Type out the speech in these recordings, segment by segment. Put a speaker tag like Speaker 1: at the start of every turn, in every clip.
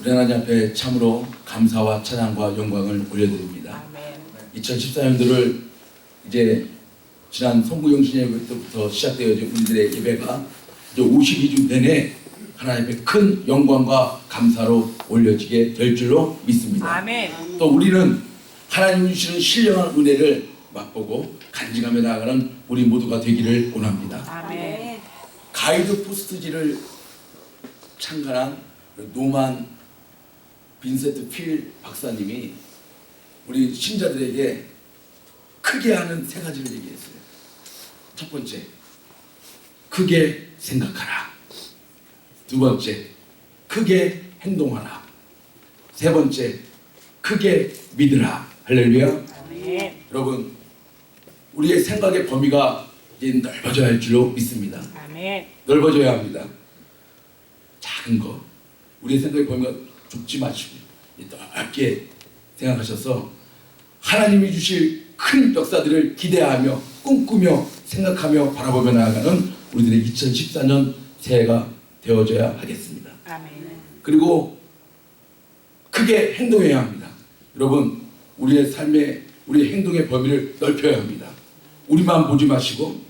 Speaker 1: 우리 하나님 앞에 참으로 감사와 찬양과 영광을 올려드립니다.
Speaker 2: 아멘.
Speaker 1: 2014년도를 이제 지난 성구영신 예배부터 시작되어진 우리들의 예배가 이제 52주 내내 하나님 앞에 큰 영광과 감사로 올려지게 될 줄로 믿습니다.
Speaker 2: 아멘.
Speaker 1: 또 우리는 하나님 주시는 신령한 은혜를 맛보고 간직하며 나아가는 우리 모두가 되기를 원합니다.
Speaker 2: 아멘.
Speaker 1: 가이드 포스트지를 창간한 노만 빈센트 필 박사님이 우리 신자들에게 크게 하는 세 가지를 얘기했어요. 첫 번째, 크게 생각하라. 두 번째, 크게 행동하라. 세 번째, 크게 믿으라. 할렐루야.
Speaker 2: 아멘.
Speaker 1: 여러분, 우리의 생각의 범위가 이제 넓어져야 할 줄로 믿습니다.
Speaker 2: 아멘.
Speaker 1: 넓어져야 합니다. 작은 거, 우리의 생각의 범위가 좁지 마시고 넓게 생각하셔서 하나님이 주실 큰 역사들을 기대하며 꿈꾸며 생각하며 바라보며 나아가는 우리들의 2014년 새해가 되어져야 하겠습니다.
Speaker 2: 아멘.
Speaker 1: 그리고 크게 행동해야 합니다. 여러분, 우리의 삶의 우리의 행동의 범위를 넓혀야 합니다. 우리만 보지 마시고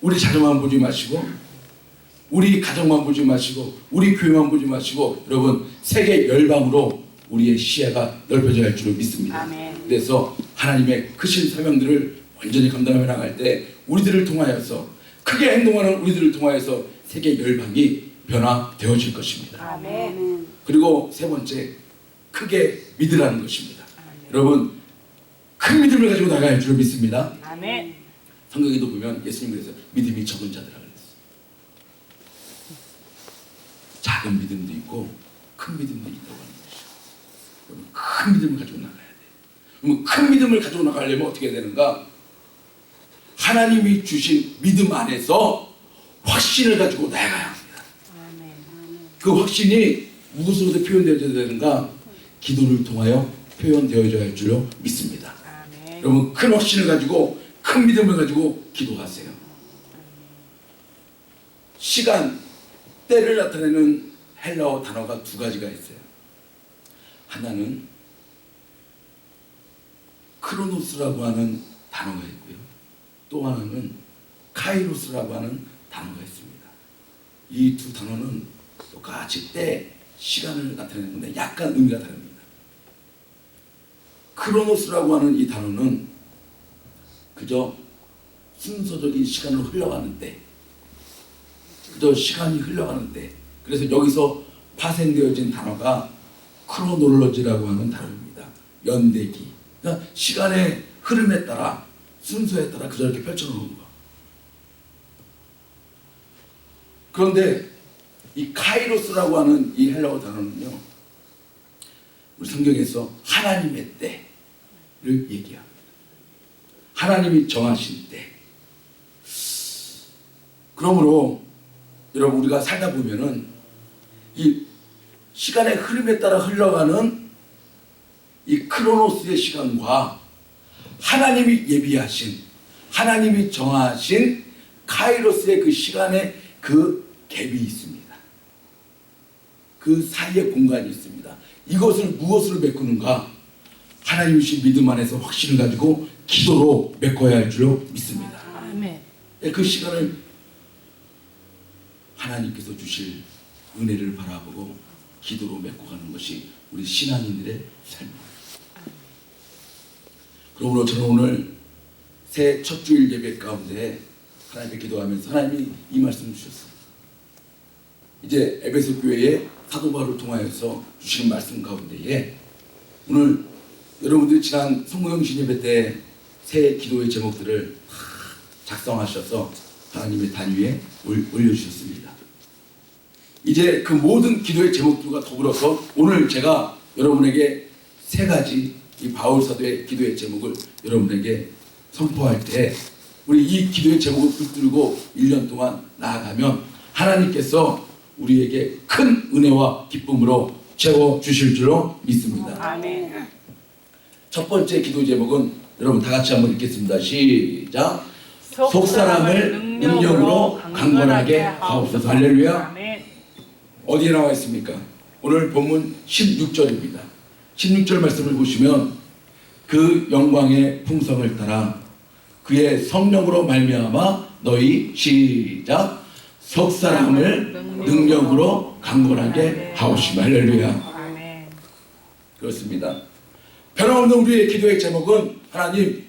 Speaker 1: 우리 자녀만 보지 마시고 우리 가정만 보지 마시고 우리 교회만 보지 마시고 여러분 세계 열방으로 우리의 시야가 넓어져야 할 줄로 믿습니다.
Speaker 2: 아멘.
Speaker 1: 그래서 하나님의 크신 사명들을 완전히 감당해 나갈 때 우리들을 통하여서 크게 행동하는 우리들을 통하여서 세계 열방이 변화되어질 것입니다.
Speaker 2: 아멘.
Speaker 1: 그리고 세 번째 크게 믿으라는 것입니다. 여러분 큰 믿음을 가지고 나가야 할 줄로 믿습니다.
Speaker 2: 아멘.
Speaker 1: 성경에도 보면 예수님 그래서 믿음이 적은 자들아 그랬어요. 작은 믿음도 있고 큰 믿음도 있다고 하는 것이죠. 큰 믿음을 가지고 나가야 돼요. 그러면 큰 믿음을 가지고 나가려면 어떻게 되는가? 하나님이 주신 믿음 안에서 확신을 가지고 나가야 합니다. 그 확신이 무엇으로 표현되어야 되는가? 기도를 통하여 표현되어져야 할 줄로 믿습니다. 여러분 큰 확신을 가지고 큰 믿음을 가지고 기도하세요. 시간, 때를 나타내는 헬라어 단어가 두 가지가 있어요. 하나는 크로노스라고 하는 단어가 있고요. 또 하나는 카이로스라고 하는 단어가 있습니다. 이 두 단어는 똑같이 때, 시간을 나타내는데 약간 의미가 다릅니다. 크로노스라고 하는 이 단어는 그저 순서적인 시간을 흘러가는 때, 그저 시간이 흘러가는 때, 그래서 여기서 파생되어진 단어가 크로놀로지라고 하는 단어입니다. 연대기. 그러니까 시간의 흐름에 따라 순서에 따라 그저 이렇게 펼쳐놓은 거. 그런데 이 카이로스라고 하는 이 헬라어 단어는요, 우리 성경에서 하나님의 때를 얘기합니다. 하나님이 정하신 때. 그러므로 여러분 우리가 살다 보면은 이 시간의 흐름에 따라 흘러가는 이 크로노스의 시간과 하나님이 예비하신 하나님이 정하신 카이로스의 그 시간의 그 갭이 있습니다. 그 사이에 공간이 있습니다. 이것을 무엇으로 메꾸는가? 하나님 주신 믿음 안에서 확신을 가지고 기도로 메꿔야 할 줄로 믿습니다.
Speaker 2: 아멘.
Speaker 1: 그 시간을 하나님께서 주실 은혜를 바라보고 기도로 메꿔가는 것이 우리 신앙인들의 삶입니다. 그러므로 저는 오늘 새 첫 주일 예배 가운데 하나님께 기도하면서 하나님이 이 말씀을 주셨어요. 이제 에베소 교회의 사도 바울을 통하여서 주시는 말씀 가운데에 오늘 여러분들이 지난 성모영신 예배 때 새 기도의 제목들을 다 작성하셔서 하나님의 단 위에 올- 올려주셨습니다. 이제 그 모든 기도의 제목들과 더불어서 오늘 제가 여러분에게 세 가지 이 바울 사도의 기도의 제목을 여러분에게 선포할 때 우리 이 기도의 제목을 붙들고 1년 동안 나아가면 하나님께서 우리에게 큰 은혜와 기쁨으로 채워 주실 줄로 믿습니다.
Speaker 2: 아멘.
Speaker 1: 첫 번째 기도 제목은 여러분 다 같이 한번 읽겠습니다. 시작. 속 사람을 능력으로 강건하게 하옵소서. 할렐루야.
Speaker 2: 아멘.
Speaker 1: 어디에 나와 있습니까? 오늘 본문 16절입니다. 16절 말씀을 보시면 그 영광의 풍성을 따라 그의 성령으로 말미암아 너희 시작 석 사람을 능력으로 강건하게 하옵시며 할렐루야. 그렇습니다. 변함없는 우리의 기도의 제목은 하나님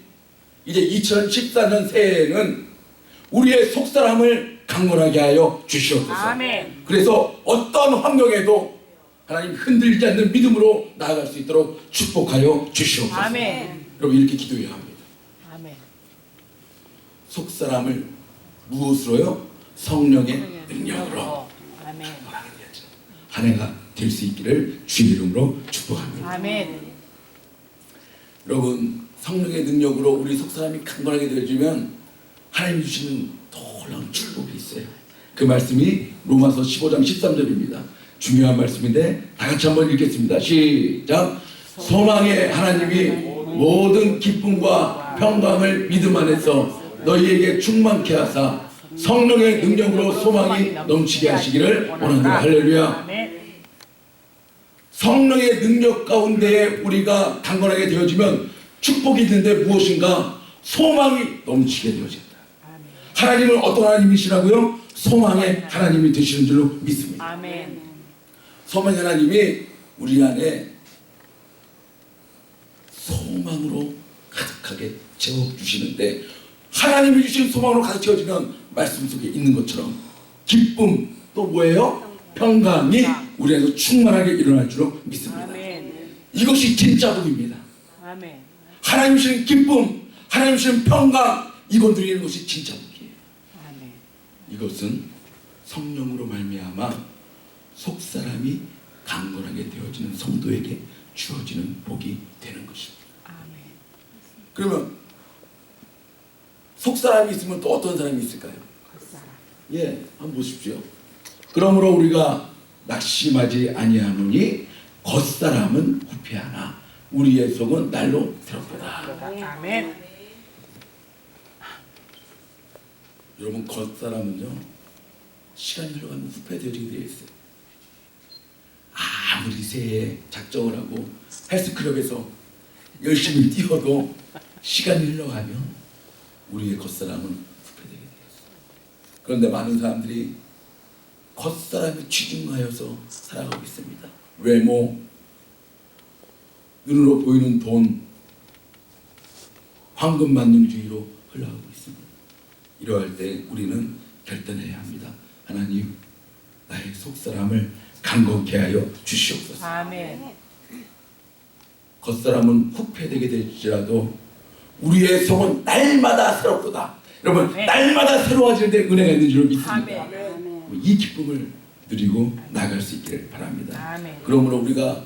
Speaker 1: 이제 2014년 새해에는 우리의 속사람을 강건하게 하여 주시옵소서.
Speaker 2: 아멘.
Speaker 1: 그래서 어떤 환경에도 하나님 흔들리지 않는 믿음으로 나아갈 수 있도록 축복하여 주시옵소서.
Speaker 2: 아멘.
Speaker 1: 여러분 이렇게 기도해야 합니다.
Speaker 2: 아멘.
Speaker 1: 속 사람을 무엇으로요? 성령의 능력으로. 강건하게 되죠. 한 해가 될 수 있기를 주의 이름으로 축복합니다.
Speaker 2: 아멘.
Speaker 1: 여러분 성령의 능력으로 우리 속 사람이 강건하게 되어지면 하나님 주시는 놀라운 축복이 있어요. 그 말씀이 로마서 15장 13절입니다. 중요한 말씀인데 다 같이 한번 읽겠습니다. 시작. 소망의 하나님이 모든 기쁨과 평강을 믿음 안에서 너희에게 충만케 하사 성령의 능력으로 소망이 넘치게 하시기를 원합니다. 할렐루야. 성령의 능력 가운데 우리가 강건하게 되어지면 축복이 있는데 무엇인가 소망이 넘치게 되어진다. 하나님은 어떤 하나님이시라고요? 소망의 하나님이 되시는 줄로 믿습니다.
Speaker 2: 아멘.
Speaker 1: 소망의 하나님이 우리 안에 소망으로 가득하게 채워주시는데 하나님이 주신 소망으로 가득 채워지면 말씀 속에 있는 것처럼 기쁨 또 뭐예요? 평강이 우리 안에서 충만하게 일어날 줄로 믿습니다.
Speaker 2: 아멘.
Speaker 1: 이것이 진짜 복입니다.
Speaker 2: 아멘.
Speaker 1: 하나님 주시는 기쁨, 하나님 주시는 평강, 이거 누리는 것이 진짜.
Speaker 2: 아멘.
Speaker 1: 이것은 성령으로 말미암아 속 사람이 강건하게 되어지는 성도에게 주어지는 복이 되는 것입니다.
Speaker 2: 아멘.
Speaker 1: 그러면 속 사람이 있으면 또 어떤 사람이 있을까요?
Speaker 2: 겉사람.
Speaker 1: 예, 한번 보십시오. 그러므로 우리가 낙심하지 아니하노니 겉사람은 후패하나 우리의 속은 날로 새롭다.
Speaker 2: 아멘.
Speaker 1: 여러분 겉사람은요 시간이 흘러가면 후패되어지게 되어 있어요. 아무리 새해 작정을 하고 헬스클럽에서 열심히 뛰어도 시간이 흘러가면 우리의 겉사람은 후패되게 되어 있어요. 그런데 많은 사람들이 겉사람에 취중하여서 살아가고 있습니다. 외모, 눈으로 보이는 돈, 황금 만능주의로 흘러가고 있습니다. 이러할 때 우리는 결단해야 합니다. 하나님, 나의 속사람을 강건케 하여 주시옵소서.
Speaker 2: 아멘.
Speaker 1: 겉사람은 후패되게 될지라도 우리의 속은 날마다 새롭도다. 여러분,
Speaker 2: 아멘.
Speaker 1: 날마다 새로워지는 데 은혜가 있는 줄 믿습니다.
Speaker 2: 아멘.
Speaker 1: 이 기쁨을 누리고 나갈 수 있기를 바랍니다.
Speaker 2: 아멘.
Speaker 1: 그러므로 우리가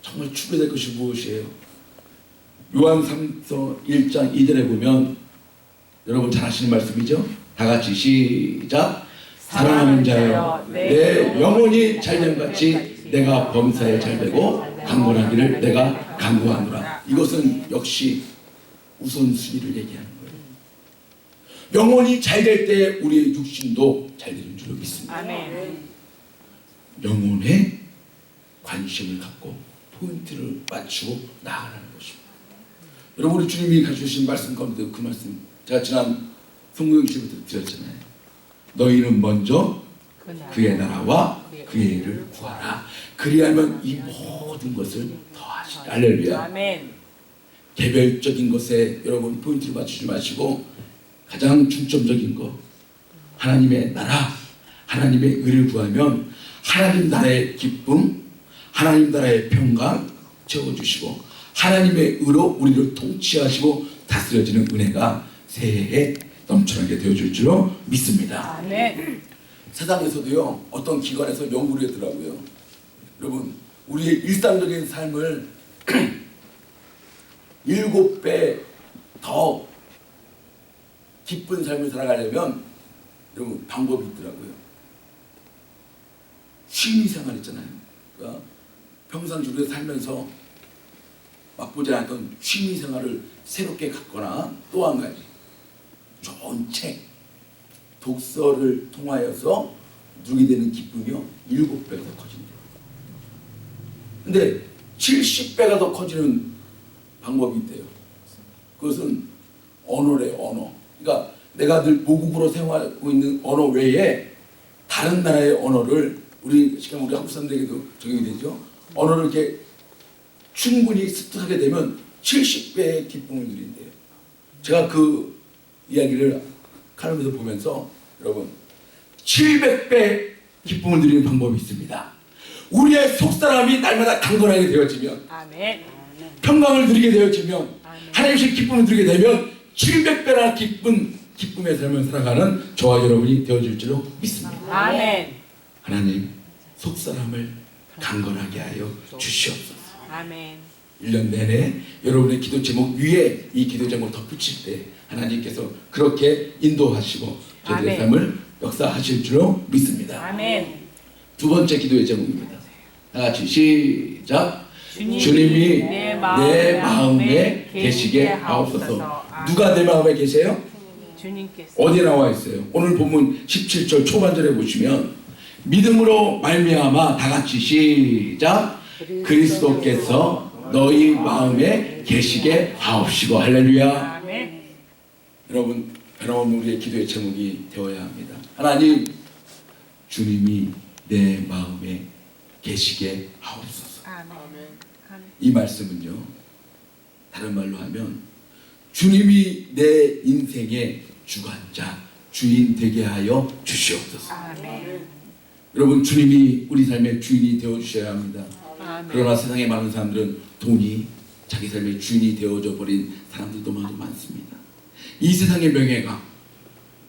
Speaker 1: 정말 추구될 것이 무엇이에요? 요한 3서 1장 2절에 보면 여러분 잘 아시는 말씀이죠? 다 같이 시작. 사랑하는 자여 내 영혼이 잘됨같이 내가 범사에 잘되고 강건하기를 내가 강구하노라. 이것은 역시 우선순위를 얘기하는 거예요. 영혼이 잘 될 때 우리의 육신도 잘 되는 줄로 믿습니다. 영혼에 관심을 갖고 포인트를 맞추고 나아가는 것입니다. 여러분 우리 주님이 가르치신 말씀 가운데 그 말씀 제가 지난 성경 시부터 드렸잖아요. 너희는 먼저 그의 나라와 그의 일을 구하라. 그리하면 이 모든 것을 더하시라. 할렐루야. 개별적인 것에 여러분 포인트를 맞추지 마시고 가장 중점적인 거 하나님의 나라 하나님의 의를 구하면 하나님 나라의 기쁨 하나님 나라의 평강 채워주시고 하나님의 의로 우리를 통치하시고 다스려지는 은혜가 새해에 넘쳐나게 되어줄 줄로 믿습니다.
Speaker 2: 아멘.
Speaker 1: 세상에서도요 어떤 기관에서 연구를 했더라고요. 여러분 우리의 일상적인 삶을 일곱 배 더 기쁜 삶을 살아가려면 여러분 방법이 있더라고요. 취미 생활 있잖아요. 그러니까 평상시에 살면서 맛보지 않았던 취미 생활을 새롭게 갖거나 또 한 가지 좋은 책, 독서를 통하여서 누리게 되는 기쁨이요 일곱 배가 더 커진대요. 근데 70배가 더 커지는 방법이 있대요. 그것은 언어래 언어. 그러니까 내가 늘 모국어로 생활하고 있는 언어 외에 다른 나라의 언어를 우리 지금 우리 한국 사람들에게도 적용이 되죠. 언어를 이렇게 충분히 습득하게 되면 70배의 기쁨을 누린대요. 제가 그 이야기를 카르면서 보면서 여러분 700배 기쁨을 누리는 방법이 있습니다. 우리의 속사람이 날마다 강건하게 되어지면
Speaker 2: 아멘.
Speaker 1: 평강을 누리게 되어지면. 하나님의 기쁨을 누리게 되면 700배나 기쁜 기쁨의 삶을 살아가는 저와 여러분이 되어질 줄로 믿습니다.
Speaker 2: 아멘.
Speaker 1: 하나님 속사람을 강건하게 하여 주시옵소서.
Speaker 2: 아멘.
Speaker 1: 1년 내내 여러분의 기도 제목 위에 이 기도 제목을 덧붙일 때 하나님께서 그렇게 인도하시고 저희들의
Speaker 2: 아멘.
Speaker 1: 삶을 역사하실 줄로 믿습니다.
Speaker 2: 아멘.
Speaker 1: 두 번째 기도의 제목입니다. 다 같이 시작.
Speaker 2: 주님이
Speaker 1: 주님이 내내
Speaker 2: 마음에
Speaker 1: 마음에 계시게 하옵소서. 누가 내 마음에 계세요?
Speaker 2: 주님께서
Speaker 1: 어디 나와 있어요? 오늘 본문 17절 초반절에 보시면 믿음으로 말미암아 다 같이 시작 그리스도께서 너희 마음에 계시게 하옵시고 할렐루야. 여러분 변함없는 우리의 기도의 제목이 되어야 합니다 하나님 주님이 내 마음에 계시게 하옵소서
Speaker 2: 아멘. 아멘.
Speaker 1: 이 말씀은요 다른 말로 하면 주님이 내 인생의 주관자 주인 되게 하여 주시옵소서
Speaker 2: 아멘.
Speaker 1: 여러분 주님이 우리 삶의 주인이 되어 주셔야 합니다.
Speaker 2: 아멘.
Speaker 1: 그러나 세상에 많은 사람들은 돈이 자기 삶의 주인이 되어져 버린 사람들도 많이 많습니다. 이 세상의 명예가,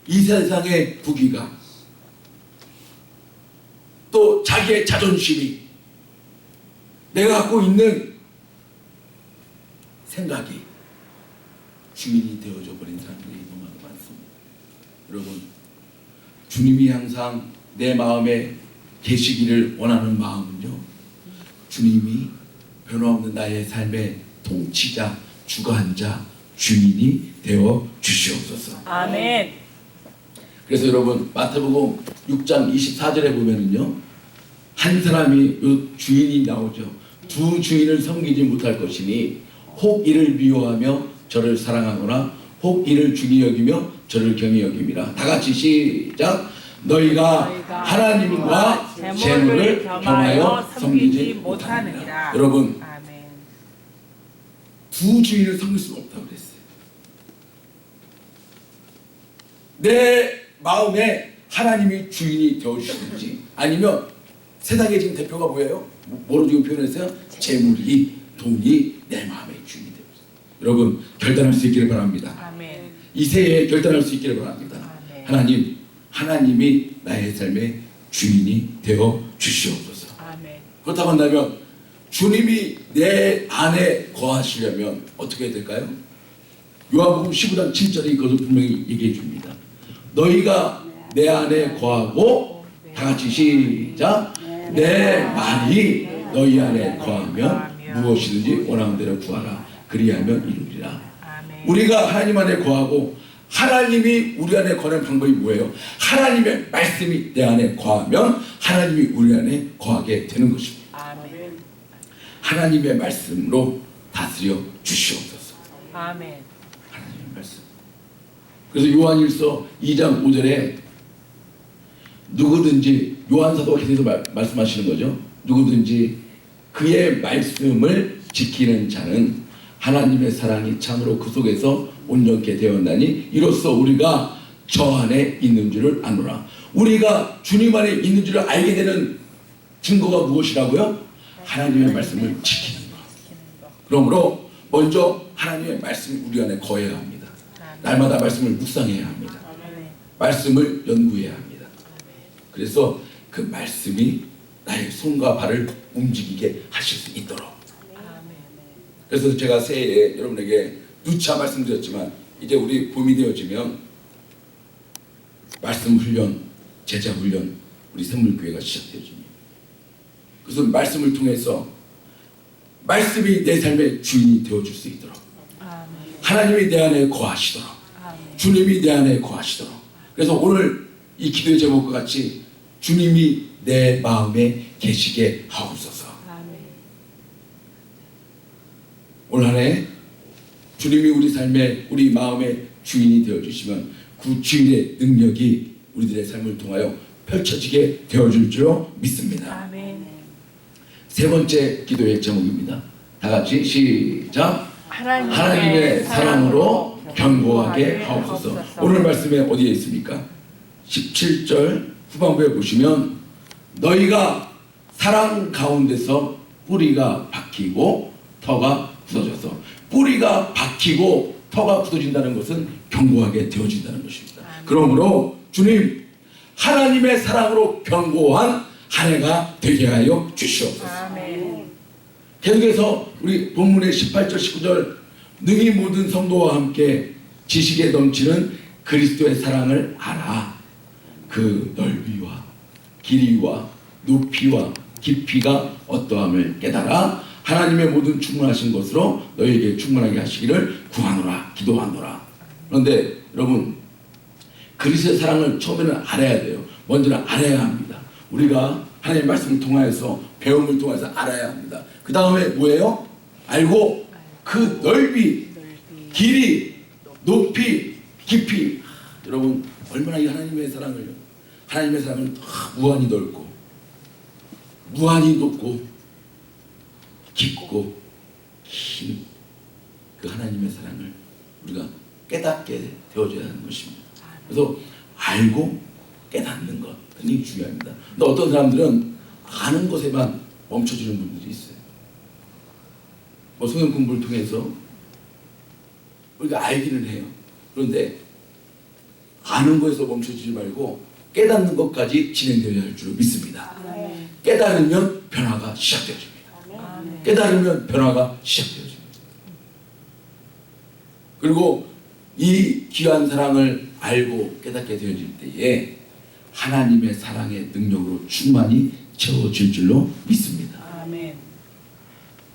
Speaker 1: 이 세상의 부귀가, 또 자기의 자존심이 내가 갖고 있는 생각이 주인이 되어져 버린 사람들이 너무 많습니다. 여러분, 주님이 항상 내 마음에 계시기를 원하는 마음은요. 주님이 변화없는 나의 삶의 통치자, 주관자, 주인이 되어 주시옵소서.
Speaker 2: 아멘.
Speaker 1: 그래서 여러분 마태복음 6장 24절에 보면은요. 한 사람이 요 주인이 나오죠. 두 주인을 섬기지 못할 것이니 혹 이를 미워하며 저를 사랑하거나 혹 이를 중히 여기며 저를 경히 여김이라. 다 같이 시작. 너희가 하나님과
Speaker 2: 재물을 겸하여
Speaker 1: 섬기지 못하느니라. 여러분
Speaker 2: 아멘.
Speaker 1: 두 주인을 섬길 수는 없다고 그랬어요. 내 마음에 하나님이 주인이 되어주시든지 아니면 세상의 지금 대표가 뭐예요? 뭐- 뭐로 지금 표현했어요? 재물이 돈이 내 마음의 주인이 되어주세요. 여러분 결단할 수 있기를 바랍니다.
Speaker 2: 아멘.
Speaker 1: 이 새해에 결단할 수 있기를 바랍니다.
Speaker 2: 아멘.
Speaker 1: 하나님, 하나님이 나의 삶의 주인이 되어 주시옵소서.
Speaker 2: 아멘.
Speaker 1: 그렇다고 한다면 주님이 내 안에 거하시려면 어떻게 해야 될까요? 요한복음 15장 7절에 이것을 분명히 얘기해 줍니다. 너희가 내 안에 거하고 다 같이 시작 내 말이 너희 안에 거하면 무엇이든지 원하는 대로 구하라 그리하면 이루리라. 우리가 하나님 안에 거하고 하나님이 우리 안에 거하는 방법이 뭐예요? 하나님의 말씀이 내 안에 거하면 하나님이 우리 안에 거하게 되는 것입니다.
Speaker 2: 아멘.
Speaker 1: 하나님의 말씀으로 다스려 주시옵소서.
Speaker 2: 아멘.
Speaker 1: 하나님의 말씀. 그래서 요한일서 2장 5절에 누구든지 요한 사도가 계속 말, 말씀하시는 거죠. 누구든지 그의 말씀을 지키는 자는 하나님의 사랑이 참으로 그 속에서 온전케 되었나니 이로써 우리가 저 안에 있는 줄을 아노라. 우리가 주님 안에 있는 줄을 알게 되는 증거가 무엇이라고요? 하나님의 말씀을 지키는 것. 그러므로 먼저 하나님의 말씀이 우리 안에 거해야 합니다. 날마다 말씀을 묵상해야 합니다. 말씀을 연구해야 합니다. 그래서 그 말씀이 나의 손과 발을 움직이게 하실 수 있도록. 그래서 제가 새해에 여러분에게 누차 말씀드렸지만 이제 우리 봄이 되어지면 말씀 훈련, 제자 훈련, 우리 샘물교회가 시작되어집니다. 그래서 말씀을 통해서 말씀이 내 삶의 주인이 되어줄 수 있도록. 하나님이 내 안에 거하시도록
Speaker 2: 아멘.
Speaker 1: 주님이 내 안에 거하시도록 그래서 오늘 이 기도의 제목과 같이 주님이 내 마음에 계시게 하옵소서.
Speaker 2: 아멘.
Speaker 1: 올 한해 주님이 우리 삶의 우리 마음의 주인이 되어 주시면 그 주인의 능력이 우리들의 삶을 통하여 펼쳐지게 되어줄 줄로 믿습니다.
Speaker 2: 아멘.
Speaker 1: 세 번째 기도의 제목입니다. 다 같이 시작.
Speaker 2: 하나님의,
Speaker 1: 하나님의 사랑으로 견고하게 하옵소서. 오늘 말씀에 어디에 있습니까? 17절 후반부에 보시면 너희가 사랑 가운데서 뿌리가 박히고 터가 굳어져서 뿌리가 박히고 터가 굳어진다는 것은 견고하게 되어진다는 것입니다. 그러므로 주님 하나님의 사랑으로 견고한 한 해가 되게 하여 주시옵소서.
Speaker 2: 아멘.
Speaker 1: 계속해서 우리 본문의 18절 19절 능히 모든 성도와 함께 지식에 넘치는 그리스도의 사랑을 알아 그 넓이와 길이와 높이와 깊이가 어떠함을 깨달아 하나님의 모든 충분하신 것으로 너희에게 충분하게 하시기를 구하노라 기도하노라 그런데 여러분 그리스도의 사랑을 처음에는 알아야 돼요. 먼저는 알아야 합니다. 우리가 하나님의 말씀을 통하여서 배움을 통해서 알아야 합니다. 그 다음에 뭐예요? 알고 그 넓이. 길이, 높이, 깊이. 여러분 얼마나 이 하나님의 사랑을 하나님의 사랑은 다 무한히 넓고 무한히 높고 깊고 긴 그 하나님의 사랑을 우리가 깨닫게 되어줘야 하는 것입니다. 그래서 알고 깨닫는 것 굉장히 중요합니다. 근데 어떤 사람들은 아는 것에만 멈춰지는 분들이 있어요. 뭐 성경 공부를 통해서 우리가 알기는 해요. 그런데 아는 것에서 멈춰지지 말고 깨닫는 것까지 진행되어야 할 줄 믿습니다.
Speaker 2: 아멘.
Speaker 1: 깨달으면 변화가 시작되어집니다.
Speaker 2: 아멘.
Speaker 1: 깨달으면 변화가 시작되어집니다. 그리고 이 귀한 사랑을 알고 깨닫게 되어질 때에 하나님의 사랑의 능력으로 충만히 채워질 줄로 믿습니다.
Speaker 2: 아멘.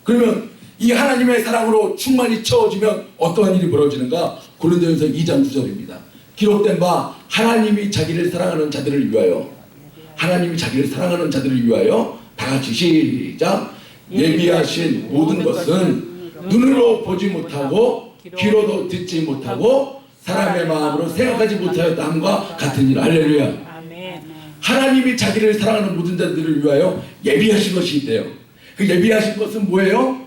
Speaker 1: 그러면 이 하나님의 사랑으로 충만히 채워지면 어떠한 일이 벌어지는가? 고린도전서 2장 9절입니다. 기록된 바 하나님이 자기를 사랑하는 자들을 위하여 하나님이 자기를 사랑하는 자들을 위하여 다 같이 시작 예비하신 모든 것은 눈으로 보지 못하고 귀로도 듣지 못하고 사람의 마음으로 생각하지 못하였다 함과 같은 일 할렐루야. 하나님이 자기를 사랑하는 모든 자들을 위하여 예비하신 것이 있대요. 그 예비하신 것은 뭐예요?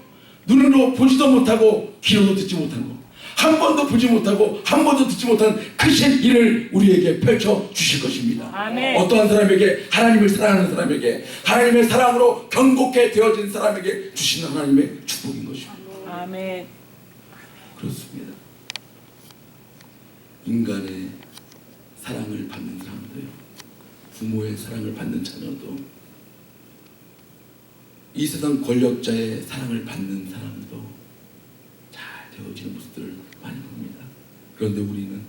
Speaker 1: 눈으로 보지도 못하고 귀로도 듣지 못한 것. 한 번도 보지 못하고 한 번도 듣지 못한 크신 일을 우리에게 펼쳐 주실 것입니다.
Speaker 2: 아멘.
Speaker 1: 어떠한 사람에게 하나님을 사랑하는 사람에게 하나님의 사랑으로 견고케 되어진 사람에게 주시는 하나님의 축복인 것입니다.
Speaker 2: 아멘.
Speaker 1: 그렇습니다. 인간의 사랑을 받는 사람도요. 부모의 사랑을 받는 자녀도 이 세상 권력자의 사랑을 받는 사람도 잘 되어지는 모습들을 많이 봅니다. 그런데 우리는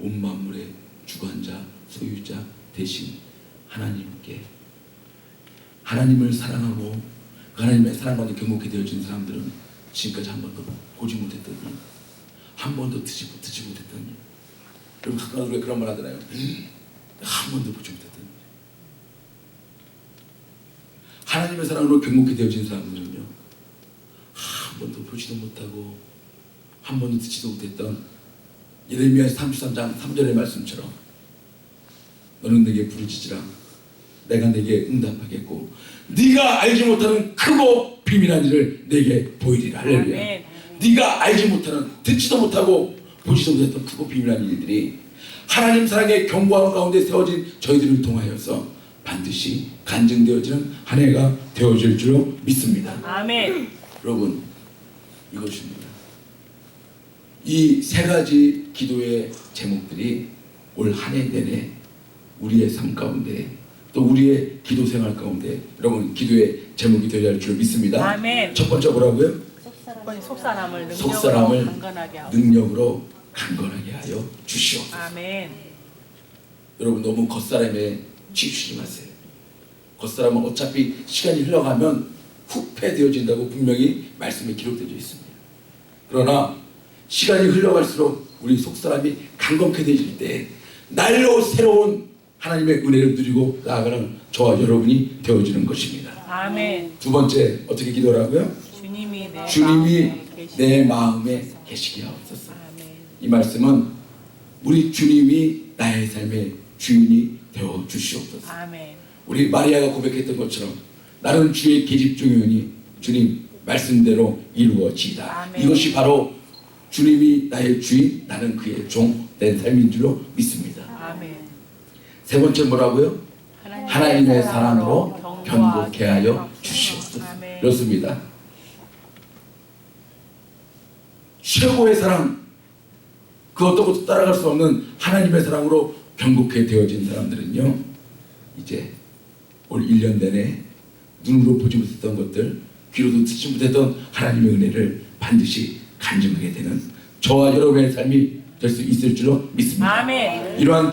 Speaker 1: 온 만물의 주관자, 소유자 대신 하나님께 하나님을 사랑하고 그 하나님의 사랑 가운데 경고케 되어진 사람들은 지금까지 한 번도 보지 못했던 일, 한 번도 듣지, 듣지 못했던 일. 여러분 가끔 그런 말 하잖아요. 한 번도 보지 못했던 일. 하나님의 사랑으로 경고케 되어진 사람들은요. 한 번도 보지도 못하고 한 번도 듣지도 못했던 예레미야 33장 3절의 말씀처럼 너는 내게 부르짖으라 내가 내게 응답하겠고 네가 알지 못하는 크고 비밀한 일을 내게 보이리라 할렐루야
Speaker 2: 아멘.
Speaker 1: 네가 알지 못하는 듣지도 못하고 보지도 못했던 크고 비밀한 일들이 하나님 사랑의 경고함 가운데 세워진 저희들을 통하여서 반드시 간증되어지는 한 해가 되어질 줄로 믿습니다
Speaker 2: 아멘.
Speaker 1: 여러분 이것입니다. 이 세 가지 기도의 제목들이 올 한 해 내내 우리의 삶 가운데 또 우리의 기도 생활 가운데 여러분 기도의 제목이 되어야 할 줄 믿습니다.
Speaker 2: 아멘.
Speaker 1: 첫 번째 뭐라고요?
Speaker 2: 번 속사람을 능력으로
Speaker 1: 속사람을
Speaker 2: 하고.
Speaker 1: 능력으로 강건하게 하여 주시옵소서.
Speaker 2: 아멘.
Speaker 1: 여러분 너무 겉사람에 치우치지 마세요. 겉사람은 어차피 시간이 흘러가면 후패되어진다고 분명히 말씀에 기록되어 있습니다. 그러나 시간이 흘러갈수록 우리 속사람이 강건케 되질 때 날로 새로운 하나님의 은혜를 누리고 나아가는 저와 여러분이 되어지는 것입니다.
Speaker 2: 아멘.
Speaker 1: 두 번째 어떻게 기도하라고요?
Speaker 2: 주님이 내
Speaker 1: 주님이
Speaker 2: 마음에
Speaker 1: 내 마음에 계시게 하옵소서.
Speaker 2: 아멘.
Speaker 1: 이 말씀은 우리 주님이 나의 삶의 주인이 되어 주시옵소서.
Speaker 2: 아멘.
Speaker 1: 우리 마리아가 고백했던 것처럼 나는 주의 계집 중이오니 주님 말씀대로 이루어지이다.
Speaker 2: 아멘.
Speaker 1: 이것이 바로 주님이 나의 주인, 나는 그의 종 된 삶인 줄로 믿습니다.
Speaker 2: 아멘.
Speaker 1: 세 번째 뭐라고요? 하나님의 사랑으로 변곡케 하여 주시옵소서.
Speaker 2: 아멘.
Speaker 1: 그렇습니다. 최고의 사랑, 그 어떤 것도 따라갈 수 없는 하나님의 사랑으로 변곡해 되어진 사람들은요, 이제 올 1년 내내 눈으로 보지 못했던 것들, 귀로도 듣지 못했던 하나님의 은혜를 반드시 간증하게 되는 저와 여러분의 삶이 될 수 있을 줄로 믿습니다.
Speaker 2: 아멘.
Speaker 1: 이러한